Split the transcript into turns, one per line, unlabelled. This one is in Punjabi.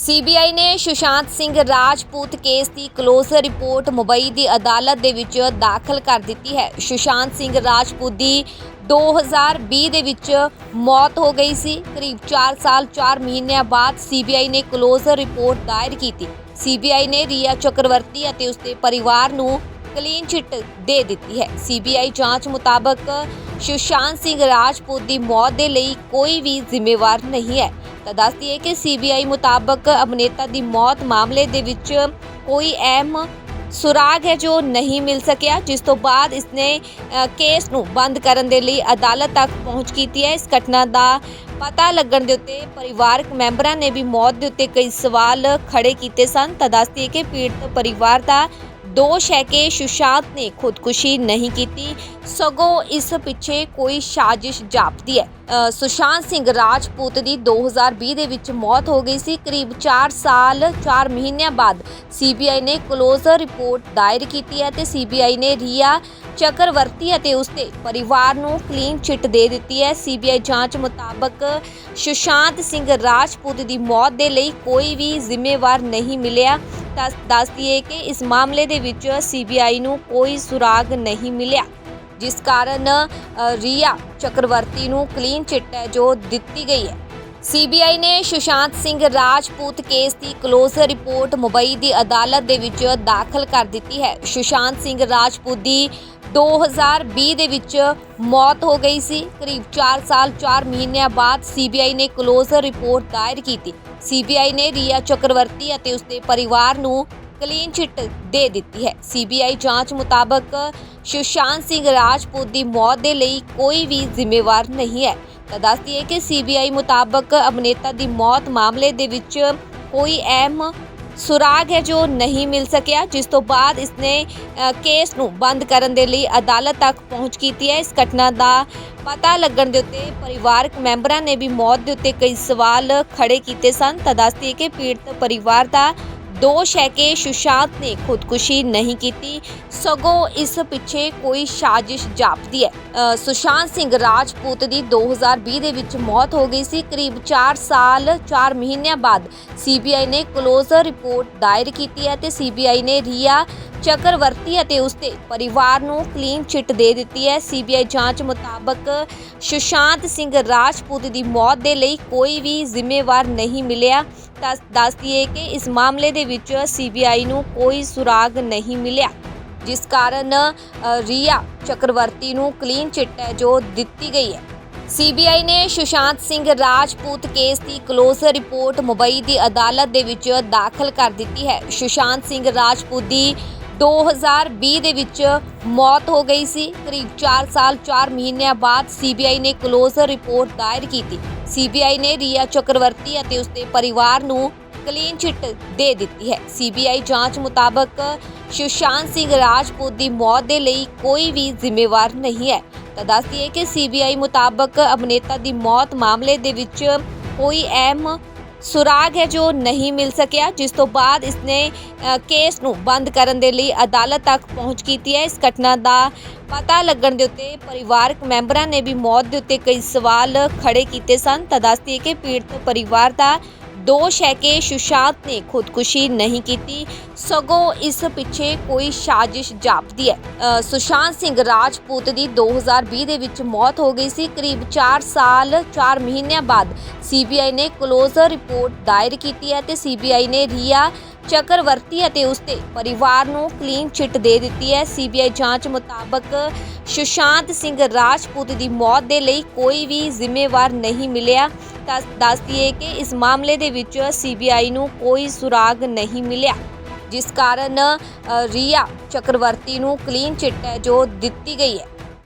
ਸੀਬੀਆਈ ਨੇ ਸੁਸ਼ਾਂਤ ਸਿੰਘ ਰਾਜਪੂਤ ਕੇਸ ਦੀ ਕਲੋਜ਼ਰ ਰਿਪੋਰਟ ਮੁੰਬਈ ਦੀ ਅਦਾਲਤ ਦੇ ਵਿੱਚ ਦਾਖਲ ਕਰ ਦਿੱਤੀ ਹੈ। ਸੁਸ਼ਾਂਤ ਸਿੰਘ ਰਾਜਪੂਤ ਦੀ 2020 ਦੇ ਵਿੱਚ ਮੌਤ ਹੋ ਗਈ ਸੀ। ਕਰੀਬ 4 ਸਾਲ 4 ਮਹੀਨਿਆਂ ਬਾਅਦ ਸੀਬੀਆਈ ਨੇ ਕਲੋਜ਼ਰ ਰਿਪੋਰਟ ਦਾਇਰ ਕੀਤੀ। ਸੀਬੀਆਈ ਨੇ ਰੀਆ ਚੱਕਰਵਰਤੀ ਅਤੇ ਉਸਦੇ ਪਰਿਵਾਰ ਨੂੰ ਕਲੀਨ ਚਿੱਟ ਦੇ ਦਿੱਤੀ ਹੈ। ਸੀਬੀਆਈ ਜਾਂਚ ਮੁਤਾਬਕ ਸੁਸ਼ਾਂਤ ਸਿੰਘ ਰਾਜਪੂਤ ਦੀ ਮੌਤ ਦੇ ਲਈ ਕੋਈ ਵੀ ਜ਼ਿੰਮੇਵਾਰ ਨਹੀਂ ਹੈ। ਤਾਂ ਦੱਸ ਦਈਏ ਕਿ ਸੀਬੀਆਈ ਮੁਤਾਬਕ ਅਭਿਨੇਤਾ ਦੀ ਮੌਤ ਮਾਮਲੇ ਦੇ ਵਿੱਚ ਕੋਈ ਅਹਿਮ ਸੁਰਾਗ ਹੈ ਜੋ ਨਹੀਂ ਮਿਲ ਸਕਿਆ, ਜਿਸ ਤੋਂ ਬਾਅਦ ਇਸਨੇ ਕੇਸ ਨੂੰ ਬੰਦ ਕਰਨ ਦੇ ਲਈ ਅਦਾਲਤ ਤੱਕ ਪਹੁੰਚ ਕੀਤੀ ਹੈ। ਇਸ ਘਟਨਾ ਦਾ ਪਤਾ ਲੱਗਣ ਦੇ ਉੱਤੇ ਪਰਿਵਾਰਕ ਮੈਂਬਰਾਂ ਨੇ ਵੀ ਮੌਤ ਦੇ ਉੱਤੇ ਕਈ ਸਵਾਲ ਖੜੇ ਕੀਤੇ ਸਨ। ਤਾਂ ਦੱਸ ਦਈਏ ਕਿ ਪੀੜਤ ਪਰਿਵਾਰ ਦਾ ਦੋਸ਼ ਹੈ ਕਿ ਸੁਸ਼ਾਂਤ ਨੇ ਖੁਦਕੁਸ਼ੀ ਨਹੀਂ ਕੀਤੀ। ਸਗੋਂ ਇਸ ਪਿੱਛੇ ਕੋਈ ਸਾਜ਼ਿਸ਼ ਜਾਪਦੀ ਹੈ। ਸੁਸ਼ਾਂਤ ਸਿੰਘ ਰਾਜਪੂਤ ਦੀ 2020 ਦੇ ਵਿੱਚ ਮੌਤ ਹੋ ਗਈ ਸੀ। ਕਰੀਬ 4 ਸਾਲ 4 ਮਹੀਨਿਆਂ ਬਾਅਦ ਸੀਬੀਆਈ ਨੇ ਕਲੋਜ਼ਰ ਰਿਪੋਰਟ ਦਾਇਰ ਕੀਤੀ ਹੈ ਤੇ ਸੀਬੀਆਈ ਨੇ ਰੀਆ ਚੱਕਰਵਰਤੀ ਅਤੇ ਉਸਦੇ ਪਰਿਵਾਰ ਨੂੰ ਕਲੀਨ ਚਿੱਟ ਦੇ ਦਿੱਤੀ ਹੈ। ਸੀਬੀਆਈ ਜਾਂਚ ਮੁਤਾਬਕ ਸੁਸ਼ਾਂਤ ਸਿੰਘ ਰਾਜਪੂਤ ਦੀ ਮੌਤ ਦੇ ਲਈ ਕੋਈ ਵੀ ਜ਼ਿੰਮੇਵਾਰ ਨਹੀਂ ਮਿਲਿਆ। ਤਾਂ ਦੱਸ ਦਈਏ ਕਿ ਇਸ ਮਾਮਲੇ ਦੇ ਵਿੱਚ ਸੀਬੀਆਈ ਨੂੰ ਕੋਈ ਸੁਰਾਗ ਨਹੀਂ ਮਿਲਿਆ। ਜਿਸ ਕਾਰਨ ਰੀਆ ਚੱਕਰਵਰਤੀ ਨੂੰ ਕਲੀਨ ਚਿੱਟ ਹੈ ਜੋ ਦਿੱਤੀ ਗਈ ਹੈ। ਸੀਬੀਆਈ ਨੇ ਸੁਸ਼ਾਂਤ ਸਿੰਘ ਰਾਜਪੂਤ ਕੇਸ ਦੀ ਕਲੋਜ਼ਰ ਰਿਪੋਰਟ ਮੁੰਬਈ ਦੀ ਅਦਾਲਤ ਦੇ ਵਿੱਚ ਦਾਖਲ ਕਰ ਦਿੱਤੀ ਹੈ। ਸੁਸ਼ਾਂਤ ਸਿੰਘ ਰਾਜਪੂਤ ਦੀ 2020 ਦੇ ਵਿੱਚ ਮੌਤ ਹੋ ਗਈ ਸੀ। ਕਰੀਬ 4 ਸਾਲ 4 ਮਹੀਨਿਆਂ ਬਾਅਦ ਸੀਬੀਆਈ ਨੇ ਕਲੋਜ਼ਰ ਰਿਪੋਰਟ ਦਾਇਰ ਕੀਤੀ। ਸੀਬੀਆਈ ਨੇ ਰੀਆ ਚੱਕਰਵਰਤੀ ਅਤੇ ਉਸਦੇ ਪਰਿਵਾਰ ਨੂੰ ਕਲੀਨ ਚਿੱਟ ਦੇ ਦਿੱਤੀ ਹੈ। ਸੀਬੀਆਈ ਜਾਂਚ ਮੁਤਾਬਕ ਸੁਸ਼ਾਂਤ ਸਿੰਘ ਰਾਜਪੂਤ ਦੀ ਮੌਤ ਦੇ ਲਈ ਕੋਈ ਵੀ ਜ਼ਿੰਮੇਵਾਰ ਨਹੀਂ ਹੈ। ਤਾਂ ਦੱਸ ਦਈਏ ਕਿ ਸੀਬੀਆਈ ਮੁਤਾਬਕ ਅਭਿਨੇਤਾ ਦੀ ਮੌਤ ਮਾਮਲੇ ਦੇ ਵਿੱਚ ਕੋਈ ਅਹਿਮ ਸੁਰਾਗ ਹੈ ਜੋ ਨਹੀਂ ਮਿਲ ਸਕਿਆ, ਜਿਸ ਤੋਂ ਬਾਅਦ ਇਸਨੇ ਕੇਸ ਨੂੰ ਬੰਦ ਕਰਨ ਦੇ ਲਈ ਅਦਾਲਤ ਤੱਕ ਪਹੁੰਚ ਕੀਤੀ ਹੈ। ਇਸ ਘਟਨਾ ਦਾ ਪਤਾ ਲੱਗਣ ਦੇ ਉੱਤੇ ਪਰਿਵਾਰਕ ਮੈਂਬਰਾਂ ਨੇ ਵੀ ਮੌਤ ਦੇ ਉੱਤੇ ਕਈ ਸਵਾਲ ਖੜੇ ਕੀਤੇ ਸਨ। ਤਾਂ ਦੱਸਦੀ ਦਈਏ ਕਿ ਪੀੜਤ ਪਰਿਵਾਰ ਦਾ ਦੋਸ਼ ਹੈ ਕਿ ਸੁਸ਼ਾਂਤ ਨੇ ਖੁਦਕੁਸ਼ੀ ਨਹੀਂ ਕੀਤੀ। ਸਗੋਂ ਇਸ ਪਿੱਛੇ ਕੋਈ ਸਾਜ਼ਿਸ਼ ਜਾਪਦੀ ਹੈ। ਸੁਸ਼ਾਂਤ ਸਿੰਘ ਰਾਜਪੂਤ ਦੀ 2020 ਦੇ ਵਿੱਚ ਮੌਤ ਹੋ ਗਈ ਸੀ। ਕਰੀਬ 4 ਸਾਲ 4 ਮਹੀਨਿਆਂ ਬਾਅਦ ਸੀਬੀਆਈ ਨੇ ਕਲੋਜ਼ਰ ਰਿਪੋਰਟ ਦਾਇਰ ਕੀਤੀ ਹੈ ਤੇ ਸੀਬੀਆਈ ਨੇ ਰੀਆ ਚੱਕਰਵਰਤੀ ਅਤੇ ਉਸਦੇ ਪਰਿਵਾਰ ਨੂੰ ਕਲੀਨ ਚਿੱਟ ਦੇ ਦਿੱਤੀ ਹੈ। ਸੀਬੀਆਈ ਜਾਂਚ ਮੁਤਾਬਕ ਸੁਸ਼ਾਂਤ ਸਿੰਘ ਰਾਜਪੂਤ ਦੀ ਮੌਤ ਦੇ ਲਈ ਕੋਈ ਵੀ ਜ਼ਿੰਮੇਵਾਰ ਨਹੀਂ ਮਿਲਿਆ। ਦੱਸ ਦਈਏ ਕਿ ਇਸ ਮਾਮਲੇ ਦੇ ਵਿੱਚ ਸੀਬੀਆਈ ਨੂੰ ਕੋਈ ਸੁਰਾਗ ਨਹੀਂ ਮਿਲਿਆ, ਜਿਸ ਕਾਰਨ ਰੀਆ ਚੱਕਰਵਰਤੀ ਨੂੰ ਕਲੀਨ ਚਿੱਟ ਹੈ ਜੋ ਦਿੱਤੀ ਗਈ ਹੈ। ਸੀਬੀਆਈ ਨੇ ਸੁਸ਼ਾਂਤ ਸਿੰਘ ਰਾਜਪੂਤ ਕੇਸ ਦੀ ਕਲੋਜ਼ਰ ਰਿਪੋਰਟ ਮੁੰਬਈ ਦੀ ਅਦਾਲਤ ਦੇ ਵਿੱਚ ਦਾਖਲ ਕਰ ਦਿੱਤੀ ਹੈ। ਸੁਸ਼ਾਂਤ ਸਿੰਘ ਰਾਜਪੂਤ ਦੀ 2020 ਦੇ ਵਿੱਚ ਮੌਤ ਹੋ ਗਈ ਸੀ। ਕਰੀਬ 4 ਸਾਲ 4 ਮਹੀਨਿਆਂ ਬਾਅਦ ਸੀਬੀਆਈ ਨੇ ਕਲੋਜ਼ਰ ਰਿਪੋਰਟ ਦਾਇਰ ਕੀਤੀ। ਸੀਬੀਆਈ ਨੇ ਰੀਆ ਚੱਕਰਵਰਤੀ ਅਤੇ ਉਸਦੇ ਪਰਿਵਾਰ ਨੂੰ ਕਲੀਨ ਚਿੱਟ ਦੇ ਦਿੱਤੀ ਹੈ। ਸੀਬੀਆਈ ਜਾਂਚ ਮੁਤਾਬਕ ਸੁਸ਼ਾਂਤ ਸਿੰਘ ਰਾਜਪੂਤ ਦੀ ਮੌਤ ਦੇ ਲਈ ਕੋਈ ਵੀ ਜ਼ਿੰਮੇਵਾਰ ਨਹੀਂ ਹੈ। ਤਾਂ ਦੱਸ ਦਈਏ ਕਿ ਸੀਬੀਆਈ ਮੁਤਾਬਕ ਅਭਿਨੇਤਾ ਦੀ ਮੌਤ ਮਾਮਲੇ ਦੇ ਵਿੱਚ ਕੋਈ ਅਹਿਮ ਸੁਰਾਗ ਹੈ ਜੋ ਨਹੀਂ ਮਿਲ ਸਕਿਆ, ਜਿਸ ਤੋਂ ਬਾਅਦ ਇਸਨੇ ਕੇਸ ਨੂੰ ਬੰਦ ਕਰਨ ਦੇ ਲਈ ਅਦਾਲਤ ਤੱਕ ਪਹੁੰਚ ਕੀਤੀ ਹੈ। ਇਸ ਘਟਨਾ ਦਾ ਪਤਾ ਲੱਗਣ ਦੇ ਉੱਤੇ ਪਰਿਵਾਰਕ ਮੈਂਬਰਾਂ ਨੇ ਵੀ ਮੌਤ ਦੇ ਉੱਤੇ ਕਈ ਸਵਾਲ ਖੜੇ ਕੀਤੇ ਸਨ। ਤਾਂ ਦੱਸਦੀ ਦਈਏ ਕਿ ਪੀੜਤ ਪਰਿਵਾਰ ਦਾ ਦੋਸ਼ ਹੈ ਕਿ ਸੁਸ਼ਾਂਤ ਨੇ ਖੁਦਕੁਸ਼ੀ ਨਹੀਂ ਕੀਤੀ। ਸਗੋਂ ਇਸ ਪਿੱਛੇ ਕੋਈ ਸਾਜ਼ਿਸ਼ ਜਾਪਦੀ ਹੈ। ਸੁਸ਼ਾਂਤ ਸਿੰਘ ਰਾਜਪੂਤ ਦੀ 2020 ਦੇ ਵਿੱਚ ਮੌਤ ਹੋ ਗਈ ਸੀ। ਕਰੀਬ 4 ਸਾਲ 4 ਮਹੀਨਿਆਂ ਬਾਅਦ ਸੀਬੀਆਈ ਨੇ ਕਲੋਜ਼ਰ ਰਿਪੋਰਟ ਦਾਇਰ ਕੀਤੀ ਹੈ ਤੇ ਸੀਬੀਆਈ ਨੇ ਰੀਆ ਚੱਕਰਵਰਤੀ ਅਤੇ ਉਸਦੇ ਪਰਿਵਾਰ ਨੂੰ ਕਲੀਨ ਚਿੱਟ ਦੇ ਦਿੱਤੀ ਹੈ। ਸੀਬੀਆਈ ਜਾਂਚ ਮੁਤਾਬਕ ਸੁਸ਼ਾਂਤ ਸਿੰਘ ਰਾਜਪੂਤ ਦੀ ਮੌਤ ਦੇ ਲਈ ਕੋਈ ਵੀ ਜ਼ਿੰਮੇਵਾਰ ਨਹੀਂ ਮਿਲਿਆ। ਦੱਸ ਦਈਏ ਕਿ ਇਸ ਮਾਮਲੇ ਦੇ ਵਿੱਚ ਸੀਬੀਆਈ ਨੂੰ ਕੋਈ ਸੁਰਾਗ ਨਹੀਂ ਮਿਲਿਆ, ਜਿਸ ਕਾਰਨ ਰੀਆ ਚੱਕਰਵਰਤੀ ਨੂੰ ਕਲੀਨ ਚਿੱਟ ਹੈ ਜੋ ਦਿੱਤੀ ਗਈ ਹੈ।